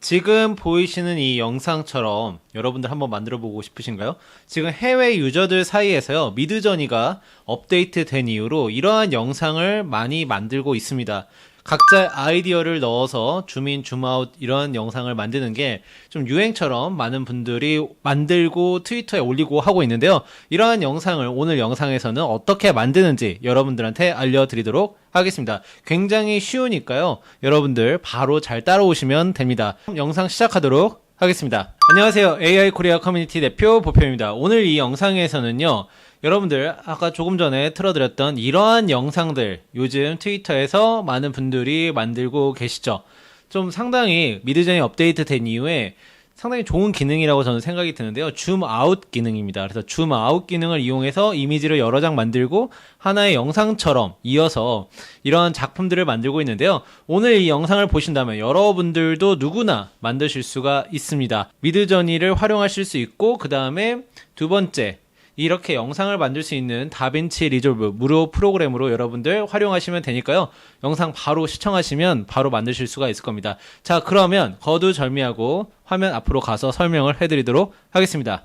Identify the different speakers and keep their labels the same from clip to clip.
Speaker 1: 지금 보이시는 이 영상처럼 여러분들 한번 만들어 보고 싶으신가요? 지금 해외 유저들 사이에서요, 미드저니가 업데이트 된 이후로 이러한 영상을 많이 만들고 있습니다. 각자 아이디어를 넣어서 줌인, 줌아웃 이런 영상을 만드는 게 좀 유행처럼 많은 분들이 만들고 트위터에 올리고 하고 있는데요. 이러한 영상을 오늘 영상에서는 어떻게 만드는지 여러분들한테 알려드리도록 하겠습니다. 굉장히 쉬우니까요. 여러분들 바로 잘 따라오시면 됩니다. 영상 시작하도록 하겠습니다. 안녕하세요. AI 코리아 커뮤니티 대표 보표입니다. 오늘 이 영상에서는요. 여러분들 아까 조금 전에 틀어드렸던 이러한 영상들 요즘 트위터에서 많은 분들이 만들고 계시죠. 좀 상당히 미드전이 업데이트 된 이후에 상당히 좋은 기능이라고 저는 생각이 드는데요. 줌 아웃 기능입니다. 그래서 줌 아웃 기능을 이용해서 이미지를 여러 장 만들고 하나의 영상처럼 이어서 이런 작품들을 만들고 있는데요. 오늘 이 영상을 보신다면 여러분들도 누구나 만드실 수가 있습니다. 미드저니를 활용하실 수 있고 그 다음에 두 번째 이렇게 영상을 만들 수 있는 다빈치 리졸브 무료 프로그램으로 여러분들 활용하시면 되니까요. 영상 바로 시청하시면 바로 만드실 수가 있을 겁니다. 자, 그러면 거두절미하고 화면 앞으로 가서 설명을 해드리도록 하겠습니다.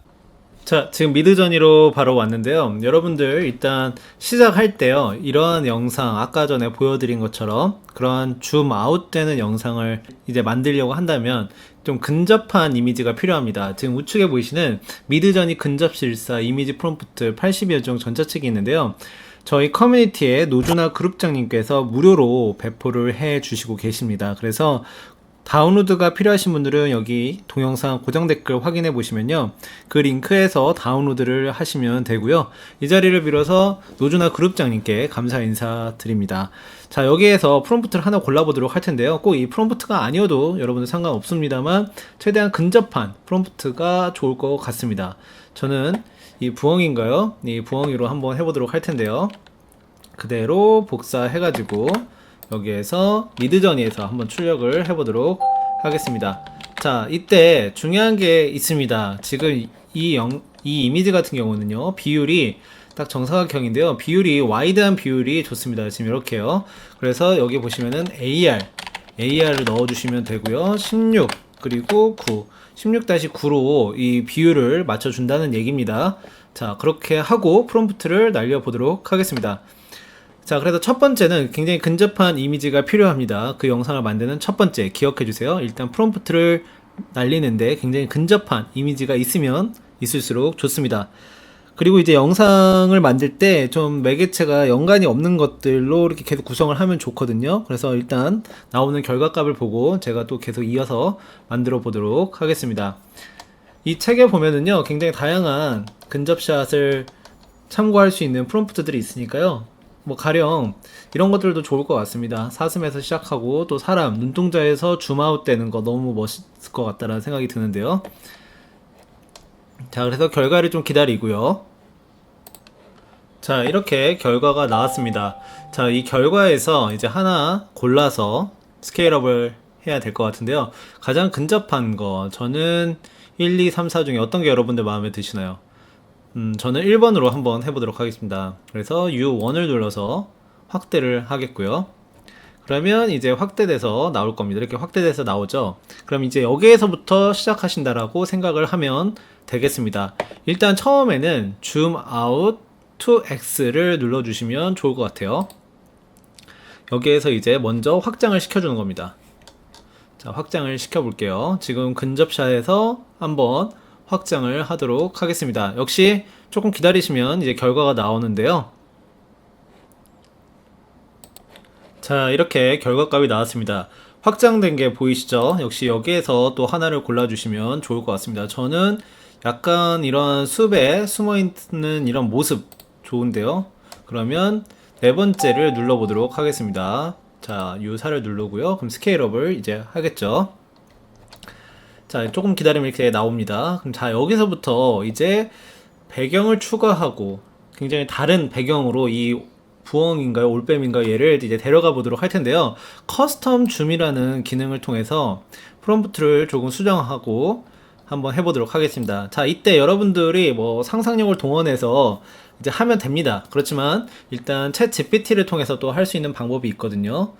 Speaker 1: 자, 지금 미드저니로 바로 왔는데요. 여러분들 일단 시작할 때요. 이러한 영상 아까 전에 보여드린 것처럼 그러한 줌 아웃 되는 영상을 이제 만들려고 한다면 좀 근접한 이미지가 필요합니다. 지금 우측에 보이시는 미드저니 근접 실사 이미지 프롬프트 80여 종 전자책이 있는데요. 저희 커뮤니티에 노주나 그룹장님께서 무료로 배포를 해 주시고 계십니다. 그래서 다운로드가 필요하신 분들은 여기 동영상 고정 댓글 확인해 보시면요. 그 링크에서 다운로드를 하시면 되고요. 이 자리를 빌어서 노주나 그룹장님께 감사 인사 드립니다. 자, 여기에서 프롬프트를 하나 골라보도록 할 텐데요. 꼭 이 프롬프트가 아니어도 여러분들 상관없습니다만 최대한 근접한 프롬프트가 좋을 것 같습니다. 저는 이 부엉인가요? 이 부엉이로 한번 해보도록 할 텐데요. 그대로 복사해가지고 여기에서 미드저니에서 한번 출력을 해보도록 하겠습니다. 자, 이때 중요한 게 있습니다. 지금 이, 영, 이 이미지 같은 경우는요, 비율이 딱 정사각형인데요. 비율이 와이드한 비율이 좋습니다. 지금 이렇게요. 그래서 여기 보시면은 AR, AR을 넣어주시면 되고요. 16 그리고 9, 16-9로 이 비율을 맞춰준다는 얘기입니다. 자, 그렇게 하고 프롬프트를 날려보도록 하겠습니다. 자, 그래서 첫 번째는 굉장히 근접한 이미지가 필요합니다. 그 영상을 만드는 첫 번째 기억해 주세요. 일단 프롬프트를 날리는데 굉장히 근접한 이미지가 있으면 있을수록 좋습니다. 그리고 이제 영상을 만들 때 좀 매개체가 연관이 없는 것들로 이렇게 계속 구성을 하면 좋거든요. 그래서 일단 나오는 결과값을 보고 제가 또 계속 이어서 만들어 보도록 하겠습니다. 이 책에 보면은요, 굉장히 다양한 근접샷을 참고할 수 있는 프롬프트들이 있으니까요. 뭐 가령 이런 것들도 좋을 것 같습니다. 사슴에서 시작하고 또 사람 눈동자에서 줌아웃 되는 거 너무 멋있을 것 같다라는 생각이 드는데요. 자, 그래서 결과를 좀 기다리고요. 자, 이렇게 결과가 나왔습니다. 자, 이 결과에서 이제 하나 골라서 스케일업을 해야 될 것 같은데요. 가장 근접한 거, 저는 1, 2, 3, 4 중에 어떤 게 여러분들 마음에 드시나요? 음, 저는 1번으로 한번 해보도록 하겠습니다. 그래서 U1을 눌러서 확대를 하겠고요. 그러면 이제 확대돼서 나올 겁니다. 이렇게 확대돼서 나오죠. 그럼 이제 여기에서부터 시작하신다라고 생각을 하면 되겠습니다. 일단 처음에는 줌 아웃 to X를 눌러주시면 좋을 것 같아요. 여기에서 이제 먼저 확장을 시켜주는 겁니다. 자, 확장을 시켜볼게요. 지금 근접샷에서 한번 확장을 하도록 하겠습니다. 역시 조금 기다리시면 이제 결과가 나오는데요. 자, 이렇게 결과값이 나왔습니다. 확장된 게 보이시죠? 역시 여기에서 또 하나를 골라주시면 좋을 것 같습니다. 저는 약간 이런 숲에 숨어 있는 이런 모습 좋은데요. 그러면 네 번째를 눌러보도록 하겠습니다. 자, U4를 누르고요. 그럼 스케일업을 이제 하겠죠. 자, 조금 기다리면 이렇게 나옵니다. 그럼 자, 여기서부터 이제 배경을 추가하고 굉장히 다른 배경으로 이 부엉인가요? 올빼미인가요? 얘를 이제 데려가 보도록 할 텐데요. 커스텀 줌이라는 기능을 통해서 프롬프트를 조금 수정하고 한번 해보도록 하겠습니다. 자, 이때 여러분들이 뭐 상상력을 동원해서 이제 하면 됩니다. 그렇지만 일단 챗 GPT를 통해서 또 할 수 있는 방법이 있거든요.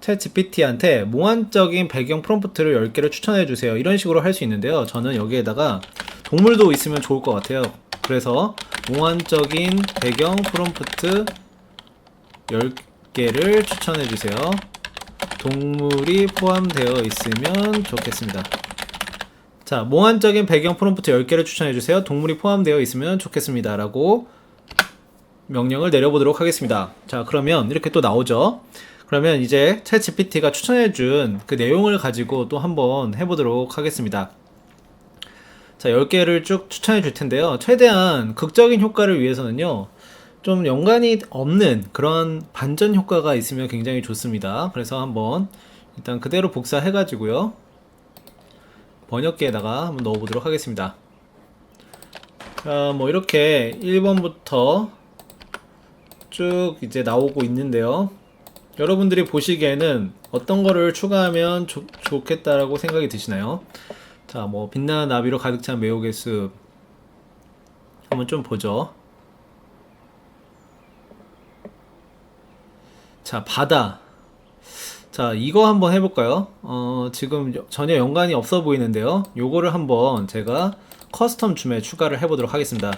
Speaker 1: 챗 GPT한테 몽환적인 배경 프롬프트를 10개를 추천해 주세요. 이런 식으로 할 수 있는데요. 저는 여기에다가 동물도 있으면 좋을 것 같아요. 그래서 몽환적인 배경 프롬프트 10개를 추천해 주세요. 동물이 포함되어 있으면 좋겠습니다. 자, 몽환적인 배경 프롬프트 10개를 추천해 주세요. 동물이 포함되어 있으면 좋겠습니다. 라고 명령을 내려보도록 하겠습니다. 자, 그러면 이렇게 또 나오죠. 그러면 이제 챗 GPT가 추천해준 그 내용을 가지고 또 한번 해보도록 하겠습니다. 자, 10개를 쭉 추천해 줄 텐데요. 최대한 극적인 효과를 위해서는요, 좀 연관이 없는 그런 반전 효과가 있으면 굉장히 좋습니다. 그래서 한번 일단 그대로 복사해 가지고요. 번역기에다가 한번 넣어 보도록 하겠습니다. 자, 뭐 이렇게 1번부터 쭉 이제 나오고 있는데요. 여러분들이 보시기에는 어떤 거를 추가하면 좋, 좋겠다라고 생각이 드시나요? 자, 뭐 빛나는 나비로 가득 찬 매혹의 숲 한번 좀 보죠. 자, 바다. 자, 이거 한번 해볼까요? 어, 지금 여- 전혀 연관이 없어 보이는데요. 요거를 한번 제가 커스텀 줌에 추가를 해보도록 하겠습니다.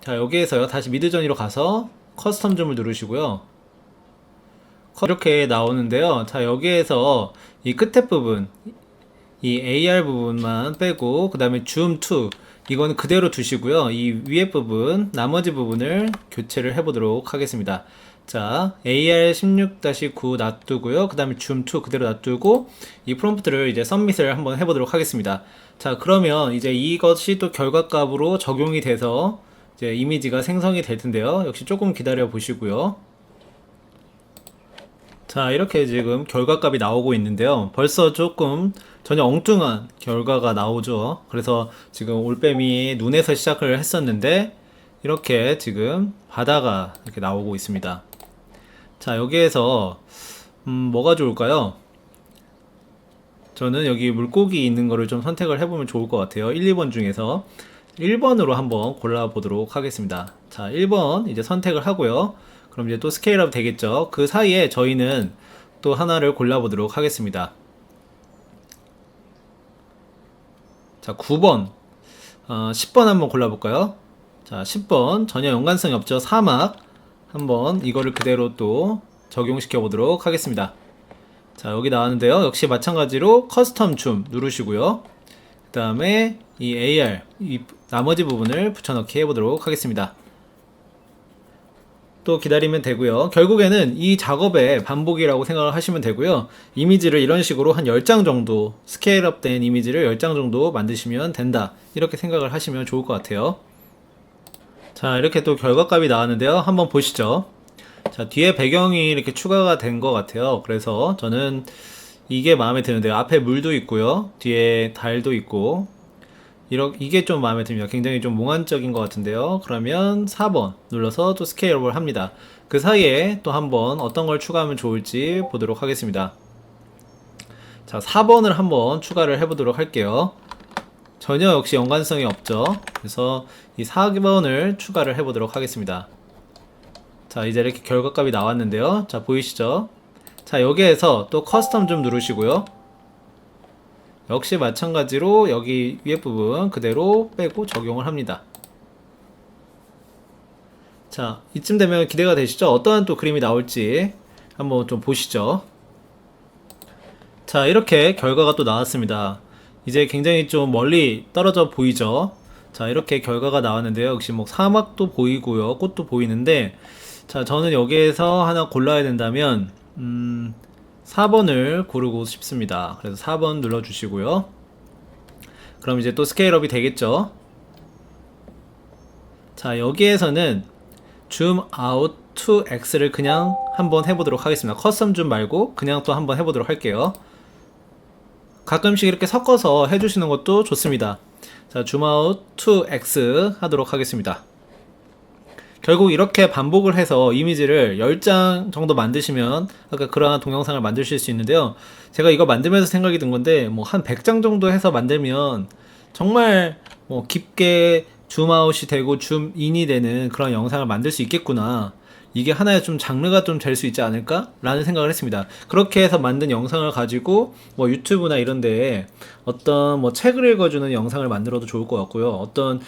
Speaker 1: 자, 여기에서요. 다시 미드전이로 가서 커스텀 줌을 누르시고요. 커- 이렇게 나오는데요. 자, 여기에서 이 끝에 부분, 이 AR 부분만 빼고, 그 다음에 줌 2, 이거는 그대로 두시고요. 이 위에 부분, 나머지 부분을 교체를 해 보도록 하겠습니다. 자, AR 16-9 놔두고요. 그 다음에 줌2 그대로 놔두고, 이 프롬프트를 이제 썸밋을 한번 해 보도록 하겠습니다. 자, 그러면 이제 이것이 또 결과값으로 적용이 돼서 이제 이미지가 생성이 될 텐데요. 역시 조금 기다려 보시고요. 자, 이렇게 지금 결과값이 나오고 있는데요. 벌써 조금 전혀 엉뚱한 결과가 나오죠. 그래서 지금 올빼미 눈에서 시작을 했었는데, 이렇게 지금 바다가 이렇게 나오고 있습니다. 자, 여기에서, 음, 뭐가 좋을까요? 저는 여기 물고기 있는 거를 좀 선택을 해보면 좋을 것 같아요. 1, 2번 중에서. 1번으로 한번 골라보도록 하겠습니다. 자, 1번 이제 선택을 하고요. 그럼 이제 또 스케일업 되겠죠. 그 사이에 저희는 또 하나를 골라보도록 하겠습니다. 자, 9번. 어, 10번 한번 골라볼까요? 자, 10번. 전혀 연관성이 없죠. 사막. 한번 이거를 그대로 또 적용시켜 보도록 하겠습니다. 자, 여기 나왔는데요. 역시 마찬가지로 커스텀 줌 누르시고요. 그 다음에 이 AR, 이 나머지 부분을 붙여넣기 해보도록 하겠습니다. 또 기다리면 되고요. 결국에는 이 작업의 반복이라고 생각을 하시면 되고요. 이미지를 이런 식으로 한 10장 정도, 스케일업 된 이미지를 10장 정도 만드시면 된다. 이렇게 생각을 하시면 좋을 것 같아요. 자, 이렇게 또 결과값이 나왔는데요. 한번 보시죠. 자, 뒤에 배경이 이렇게 추가가 된 것 같아요. 그래서 저는 이게 마음에 드는데요. 앞에 물도 있고요. 뒤에 달도 있고. 이러, 이게 좀 마음에 듭니다. 굉장히 좀 몽환적인 것 같은데요. 그러면 4번 눌러서 또 스케일업을 합니다. 그 사이에 또 한번 어떤 걸 추가하면 좋을지 보도록 하겠습니다. 자, 4번을 한번 추가를 해보도록 할게요. 전혀 역시 연관성이 없죠. 그래서 이 4번을 추가를 해보도록 하겠습니다. 자, 이제 이렇게 결과값이 나왔는데요. 자, 보이시죠? 자, 여기에서 또 커스텀 좀 누르시고요. 역시 마찬가지로 여기 위에 부분 그대로 빼고 적용을 합니다. 자, 이쯤 되면 기대가 되시죠? 어떠한 또 그림이 나올지 한번 좀 보시죠. 자, 이렇게 결과가 또 나왔습니다. 이제 굉장히 좀 멀리 떨어져 보이죠? 자, 이렇게 결과가 나왔는데요. 역시 뭐 사막도 보이고요. 꽃도 보이는데, 자, 저는 여기에서 하나 골라야 된다면, 음, 4번을 고르고 싶습니다. 그래서 4번 눌러주시고요. 그럼 이제 또 스케일업이 되겠죠? 자, 여기에서는 줌 아웃 to X를 그냥 한번 해보도록 하겠습니다. 커스텀 줌 말고 그냥 또 한번 해보도록 할게요. 가끔씩 이렇게 섞어서 해주시는 것도 좋습니다. 자, 줌 아웃 to X 하도록 하겠습니다. 결국 이렇게 반복을 해서 이미지를 10장 정도 만드시면 아까 그러한 동영상을 만드실 수 있는데요. 제가 이거 만들면서 생각이 든 건데 뭐 한 100장 정도 해서 만들면 정말 뭐 깊게 줌아웃이 되고 줌인이 되는 그런 영상을 만들 수 있겠구나. 이게 하나의 좀 장르가 좀 될 수 있지 않을까라는 생각을 했습니다. 그렇게 해서 만든 영상을 가지고 뭐 유튜브나 이런 데에 어떤 뭐 책을 읽어주는 영상을 만들어도 좋을 것 같고요. 어떤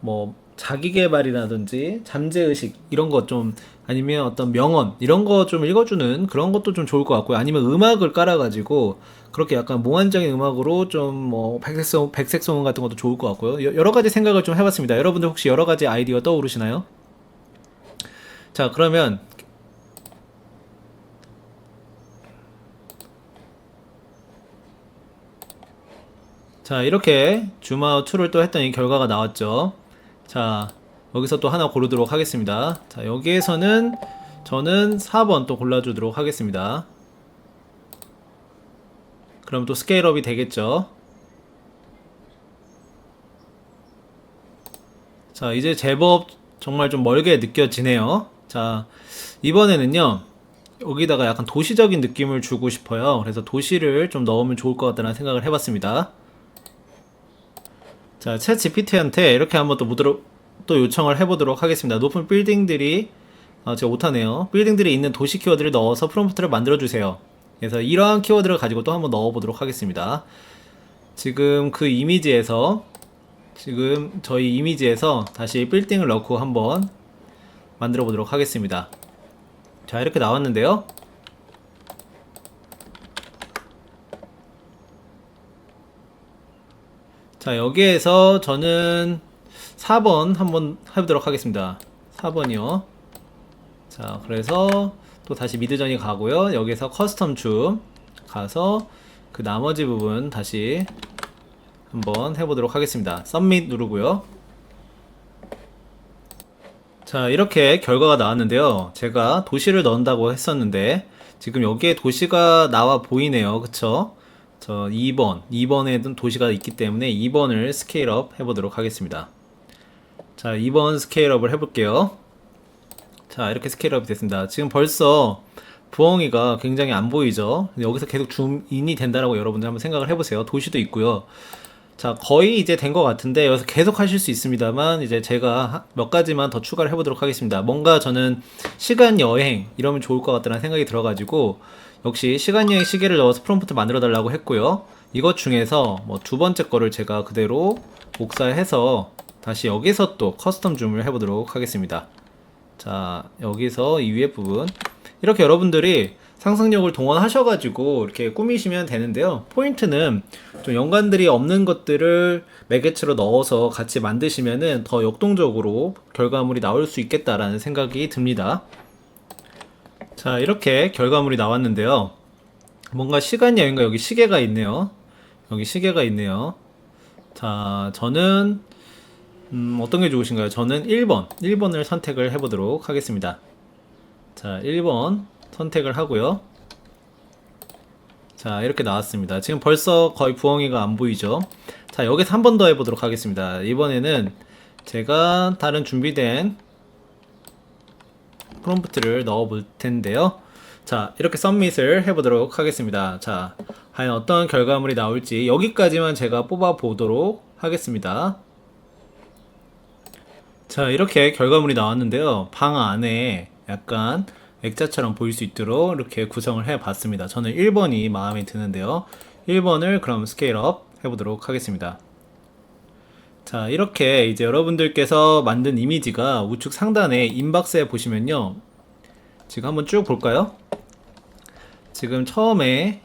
Speaker 1: 뭐 자기 개발이라든지 잠재 의식 이런 것 좀 아니면 어떤 명언 이런 거 좀 읽어주는 그런 것도 좀 좋을 것 같고요. 아니면 음악을 깔아가지고 그렇게 약간 몽환적인 음악으로 좀 뭐 백색소 백색소음 같은 것도 좋을 것 같고요. 여- 여러 가지 생각을 좀 해봤습니다. 여러분들 혹시 여러 가지 아이디어 떠오르시나요? 자 그러면 자 이렇게 2를 또 했더니 결과가 나왔죠 자 여기서 또 하나 고르도록 하겠습니다. 자 여기에서는 저는 4번 또 골라주도록 하겠습니다. 그럼 또 스케일업이 되겠죠? 자 이제 제법 정말 좀 멀게 느껴지네요. 자 이번에는요 여기다가 약간 도시적인 느낌을 주고 싶어요. 그래서 도시를 좀 넣으면 좋을 것 같다는 생각을 해봤습니다 자, 챗 GPT한테 이렇게 한번 또 묻도록 또 요청을 해보도록 하겠습니다. 높은 빌딩들이 아, 제가 못하네요. 빌딩들이 있는 도시 키워드를 넣어서 프롬프트를 만들어 주세요. 그래서 이러한 키워드를 가지고 또 한번 넣어보도록 하겠습니다. 지금 그 이미지에서 지금 저희 이미지에서 다시 빌딩을 넣고 한번 만들어 보도록 하겠습니다. 자, 이렇게 나왔는데요. 자, 여기에서 저는 4번 한번 해보도록 하겠습니다. 4번이요. 자, 그래서 또 다시 미드전이 가고요. 여기서 커스텀 줌 가서 그 나머지 부분 다시 한번 해보도록 하겠습니다. 썸밋 누르고요. 자, 이렇게 결과가 나왔는데요. 제가 도시를 넣는다고 했었는데, 지금 여기에 도시가 나와 보이네요. 그쵸? 저 2번, 2번에는 도시가 있기 때문에 2번을 스케일업 해보도록 하겠습니다. 자, 2번 스케일업을 해볼게요. 자, 이렇게 스케일업이 됐습니다. 지금 벌써 부엉이가 굉장히 안 보이죠? 여기서 계속 줌인이 된다라고 여러분들 한번 생각을 해보세요. 도시도 있고요. 자, 거의 이제 된 것 같은데 여기서 계속 하실 수 있습니다만 이제 제가 하- 몇 가지만 더 추가를 해보도록 하겠습니다. 뭔가 저는 시간 여행 이러면 좋을 것 같다는 생각이 들어가지고 역시 시간 여행 시계를 넣어서 프롬프트 만들어 달라고 했고요. 이것 중에서 뭐 두 번째 거를 제가 그대로 복사해서 다시 여기서 또 커스텀 줌을 해보도록 하겠습니다. 자, 여기서 이 위에 부분. 이렇게 여러분들이 상상력을 동원하셔가지고 이렇게 꾸미시면 되는데요. 포인트는 좀 연관들이 없는 것들을 매개체로 넣어서 같이 만드시면은 더 역동적으로 결과물이 나올 수 있겠다라는 생각이 듭니다. 자, 이렇게 결과물이 나왔는데요. 뭔가 시간 여행과 여기 시계가 있네요. 여기 시계가 있네요. 자, 저는 음, 어떤 게 좋으신가요? 저는 1번, 1번을 선택을 해보도록 하겠습니다. 자, 1번 선택을 하고요. 자, 이렇게 나왔습니다. 지금 벌써 거의 부엉이가 안 보이죠? 자, 여기서 한 번 더 해보도록 하겠습니다. 이번에는 제가 다른 준비된 프롬프트를 넣어 볼 텐데요. 자, 이렇게 썸밋을 해보도록 하겠습니다. 자, 과연 어떤 결과물이 나올지 여기까지만 제가 뽑아 보도록 하겠습니다. 자, 이렇게 결과물이 나왔는데요. 방 안에 약간 액자처럼 보일 수 있도록 이렇게 구성을 해 봤습니다. 저는 1번이 마음에 드는데요. 1번을 그럼 스케일업 해보도록 하겠습니다. 자, 이렇게 이제 여러분들께서 만든 이미지가 우측 상단에 인박스에 보시면요. 지금 한번 쭉 볼까요? 지금 처음에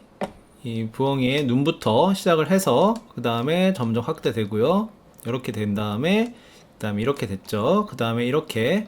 Speaker 1: 이 부엉이의 눈부터 시작을 해서 그 다음에 점점 확대되고요. 이렇게 된 다음에 그 다음에 이렇게 됐죠. 그 다음에 이렇게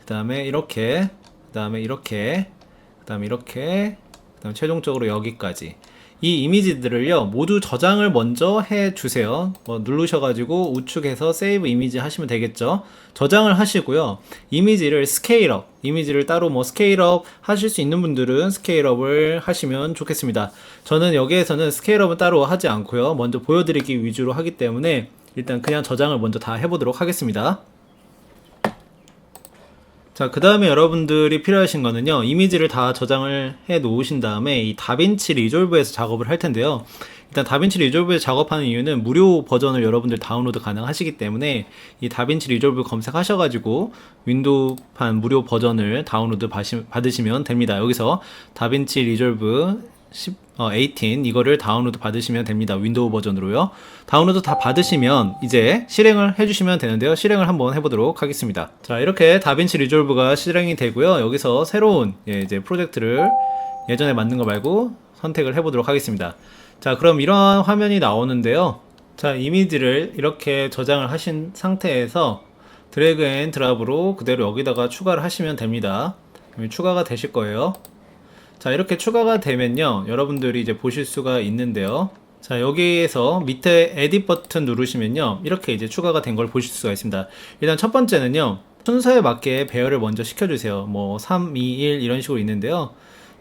Speaker 1: 그 다음에 이렇게 그 다음에 이렇게 그 다음에 이렇게 그 다음에 최종적으로 여기까지 이 이미지들을요 모두 저장을 먼저 해 주세요. 뭐 누르셔가지고 우측에서 세이브 이미지 하시면 되겠죠? 저장을 하시고요. 이미지를 스케일업 이미지를 따로 뭐 스케일업 하실 수 있는 분들은 스케일업을 하시면 좋겠습니다. 저는 여기에서는 스케일업은 따로 하지 않고요. 먼저 보여드리기 위주로 하기 때문에 일단 그냥 저장을 먼저 다 해보도록 하겠습니다 자, 그 다음에 여러분들이 필요하신 거는요, 이미지를 다 저장을 해 놓으신 다음에 이 다빈치 리졸브에서 작업을 할 텐데요. 일단 다빈치 리졸브에 작업하는 이유는 무료 버전을 여러분들 다운로드 가능하시기 때문에 이 다빈치 리졸브 검색하셔가지고 윈도우판 무료 버전을 다운로드 받으시- 받으시면 됩니다. 여기서 다빈치 리졸브 10, 어, 18 이거를 다운로드 받으시면 됩니다. 윈도우 버전으로요. 다운로드 다 받으시면 이제 실행을 해주시면 되는데요. 실행을 한번 해보도록 하겠습니다. 자 이렇게 다빈치 리졸브가 실행이 되고요. 여기서 새로운 예, 이제 프로젝트를 예전에 만든 거 말고 선택을 해보도록 하겠습니다. 자 그럼 이러한 화면이 나오는데요. 자 이미지를 이렇게 저장을 하신 상태에서 드래그 앤 드랍으로 그대로 여기다가 추가를 하시면 됩니다. 추가가 되실 거예요. 자 이렇게 추가가 되면요. 여러분들이 이제 보실 수가 있는데요. 자 여기에서 밑에 에딧 버튼 누르시면요. 이렇게 이제 추가가 된 걸 보실 수가 있습니다. 일단 첫 번째는요. 순서에 맞게 배열을 먼저 시켜주세요. 뭐 3, 2, 1 이런 식으로 있는데요.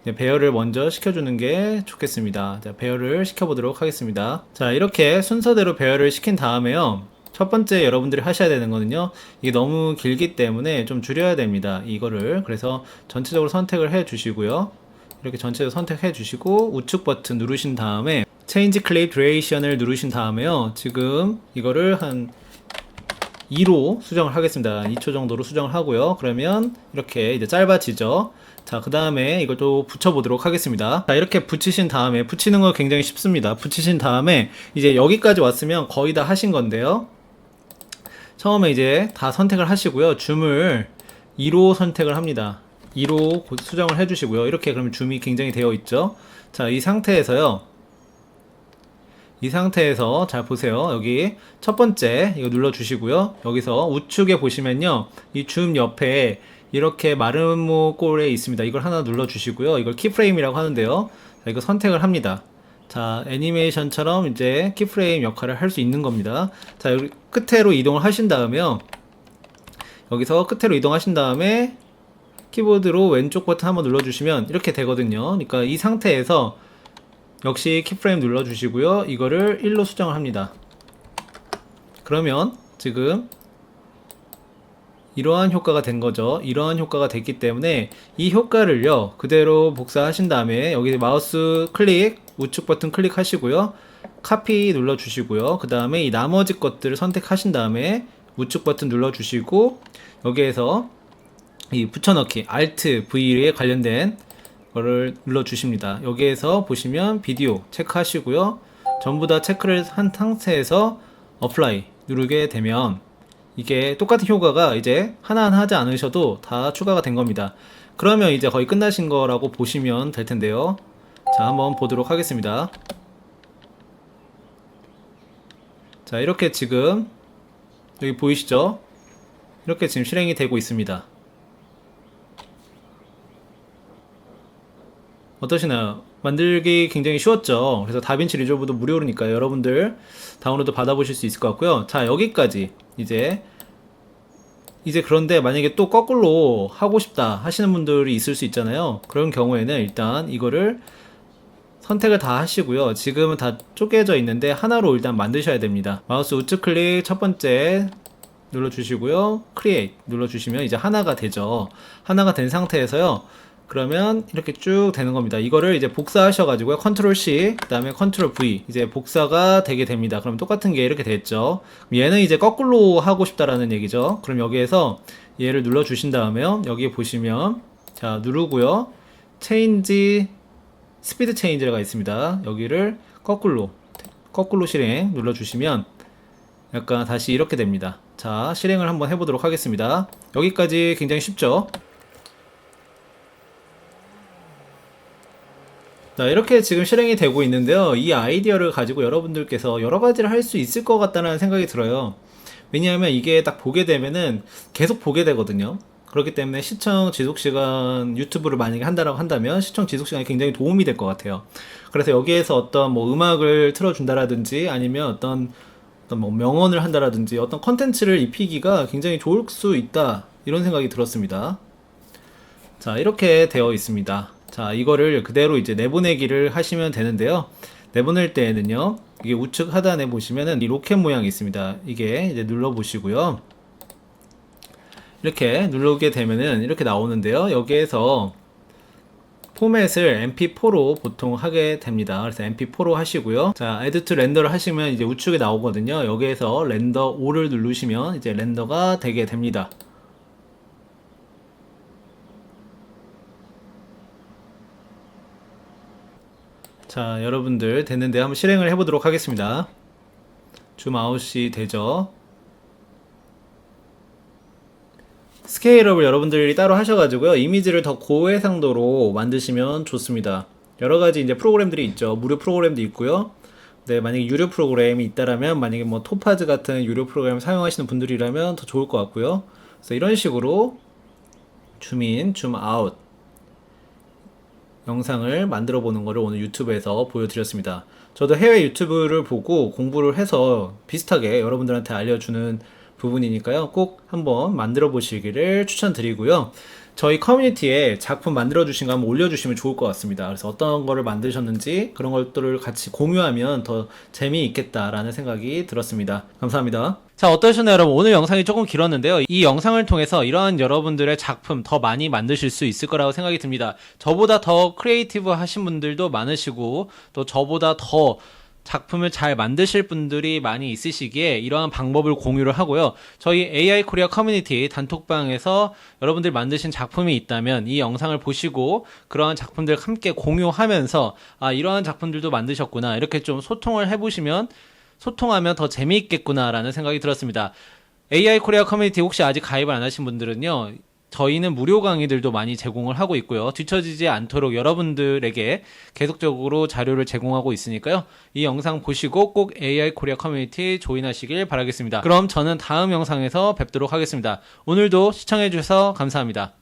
Speaker 1: 배열을 먼저 시켜주는 게 좋겠습니다. 자 배열을 시켜보도록 하겠습니다. 자 이렇게 순서대로 배열을 시킨 다음에요. 첫 번째 여러분들이 하셔야 되는 거는요. 이게 너무 길기 때문에 좀 줄여야 됩니다. 이거를. 그래서 전체적으로 선택을 해 주시고요 이렇게 전체를 선택해 주시고 우측 버튼 누르신 다음에 체인지 클립 듀레이션을 누르신 다음에요. 지금 이거를 한 2로 수정을 하겠습니다. 2초 정도로 수정을 하고요. 그러면 이렇게 이제 짧아지죠. 자, 그 다음에 또 붙여보도록 하겠습니다. 자, 이렇게 붙이신 다음에, 붙이는 거 굉장히 쉽습니다. 붙이신 다음에, 이제 여기까지 왔으면 거의 다 하신 건데요. 처음에 이제 다 선택을 하시고요. 줌을 2로 선택을 합니다. 2로 고- 수정을 해주시고요. 이렇게 그러면 줌이 굉장히 되어 있죠. 자, 이 상태에서요. 이 상태에서 잘 보세요. 여기 첫 번째 이거 눌러 주시고요. 여기서 우측에 보시면요. 이 줌 옆에 이렇게 마름모 꼴에 있습니다. 이걸 하나 눌러 주시고요. 이걸 키프레임이라고 하는데요. 자, 이거 선택을 합니다. 자, 애니메이션처럼 이제 키프레임 역할을 할 수 있는 겁니다. 자, 여기 끝으로 이동을 하신 다음에요. 여기서 끝으로 이동하신 다음에 키보드로 왼쪽 버튼 한번 눌러주시면 이렇게 되거든요. 그러니까 이 상태에서 역시 키프레임 눌러주시고요. 이거를 1로 수정을 합니다. 그러면 지금 이러한 효과가 된 거죠. 이러한 효과가 됐기 때문에 이 효과를요 그대로 복사하신 다음에 여기 마우스 클릭 우측 버튼 클릭하시고요. 카피 눌러주시고요. 그 다음에 이 나머지 것들을 선택하신 다음에 우측 버튼 눌러주시고 여기에서 이 붙여넣기 Alt V에 관련된 거를 눌러 주십니다. 여기에서 보시면 비디오 체크하시고요. 전부 다 체크를 한 상태에서 어플라이 누르게 되면 이게 똑같은 효과가 이제 하나하나 하지 않으셔도 다 추가가 된 겁니다. 그러면 이제 거의 끝나신 거라고 보시면 될 텐데요. 자, 한번 보도록 하겠습니다. 자, 이렇게 지금 여기 보이시죠? 이렇게 지금 실행이 되고 있습니다. 어떠시나요? 만들기 굉장히 쉬웠죠. 그래서 다빈치 리졸브도 무료로니까 여러분들 다운로드 받아보실 수 있을 것 같고요. 자, 여기까지 이제 이제 그런데 만약에 또 거꾸로 하고 싶다 하시는 분들이 있을 수 있잖아요. 그런 경우에는 일단 이거를 선택을 다 하시고요. 지금은 다 쪼개져 있는데 하나로 일단 만드셔야 됩니다. 마우스 우측 클릭 첫 번째 눌러주시고요. 크리에이트 눌러주시면 이제 하나가 되죠. 하나가 된 상태에서요. 그러면 이렇게 쭉 되는 겁니다. 이거를 이제 복사하셔가지고요. 컨트롤 C, 그 다음에 컨트롤 V. 이제 복사가 되게 됩니다. 그럼 똑같은 게 이렇게 됐죠. 얘는 이제 거꾸로 하고 싶다라는 얘기죠. 그럼 여기에서 얘를 눌러주신 다음에요. 여기 보시면, 자, 누르고요. 체인지, 스피드 체인지가 있습니다. 여기를 거꾸로, 거꾸로 실행 눌러주시면 약간 다시 이렇게 됩니다. 자, 실행을 한번 해보도록 하겠습니다. 여기까지 굉장히 쉽죠? 이렇게 지금 실행이 되고 있는데요. 이 아이디어를 가지고 여러분들께서 여러 가지를 할 수 있을 것 같다는 생각이 들어요. 왜냐하면 이게 딱 보게 되면은 계속 보게 되거든요. 그렇기 때문에 시청 지속 시간 유튜브를 만약에 한다라고 한다면 시청 지속 시간이 굉장히 도움이 될 것 같아요. 그래서 여기에서 어떤 뭐 음악을 틀어준다라든지 아니면 어떤 어떤 뭐 명언을 한다라든지 어떤 컨텐츠를 입히기가 굉장히 좋을 수 있다 이런 생각이 들었습니다. 자 이렇게 되어 있습니다. 자 이거를 그대로 이제 내보내기를 하시면 되는데요. 내보낼 때에는요 이게 우측 하단에 보시면은 이 로켓 모양이 있습니다. 이게 이제 눌러 보시고요. 이렇게 누르게 되면은 이렇게 나오는데요. 여기에서 포맷을 MP4로 보통 하게 됩니다. 그래서 MP4로 하시고요. 자, Add to 렌더를 하시면 이제 우측에 나오거든요. 여기에서 렌더 5를 누르시면 이제 렌더가 되게 됩니다. 자, 여러분들 됐는데 한번 실행을 해보도록 하겠습니다. 줌 아웃이 되죠. 스케일업을 여러분들이 따로 하셔가지고요. 이미지를 더 고해상도로 만드시면 좋습니다. 여러 가지 이제 프로그램들이 있죠. 무료 프로그램도 있고요. 네, 만약에 유료 프로그램이 있다라면, 만약에 뭐 토파즈 같은 유료 프로그램 사용하시는 분들이라면 더 좋을 것 같고요. 그래서 이런 식으로 줌인, 줌아웃 영상을 만들어 보는 거를 오늘 유튜브에서 보여드렸습니다. 저도 해외 유튜브를 보고 공부를 해서 비슷하게 여러분들한테 알려주는 부분이니까요. 꼭 한번 만들어 보시기를 추천드리고요. 저희 커뮤니티에 작품 만들어 주신 거 한번 올려주시면 좋을 것 같습니다. 그래서 어떤 거를 만드셨는지 그런 것들을 같이 공유하면 더 재미있겠다라는 생각이 들었습니다. 감사합니다. 자, 어떠셨나요, 여러분? 오늘 영상이 조금 길었는데요. 이 영상을 통해서 이러한 여러분들의 작품 더 많이 만드실 수 있을 거라고 생각이 듭니다. 저보다 더 크리에이티브 하신 분들도 많으시고, 또 저보다 더 작품을 잘 만드실 분들이 많이 있으시기에 이러한 방법을 공유를 하고요. 저희 AI 코리아 커뮤니티 단톡방에서 여러분들 만드신 작품이 있다면 이 영상을 보시고 그러한 작품들 함께 공유하면서 아, 이러한 작품들도 만드셨구나. 이렇게 좀 소통을 해보시면 소통하면 더 재미있겠구나라는 생각이 들었습니다. AI 코리아 커뮤니티 혹시 아직 가입을 안 하신 분들은요. 저희는 무료 강의들도 많이 제공을 하고 있고요. 뒤처지지 않도록 여러분들에게 계속적으로 자료를 제공하고 있으니까요. 이 영상 보시고 꼭 AI 코리아 커뮤니티 조인하시길 바라겠습니다. 그럼 저는 다음 영상에서 뵙도록 하겠습니다. 오늘도 시청해주셔서 감사합니다.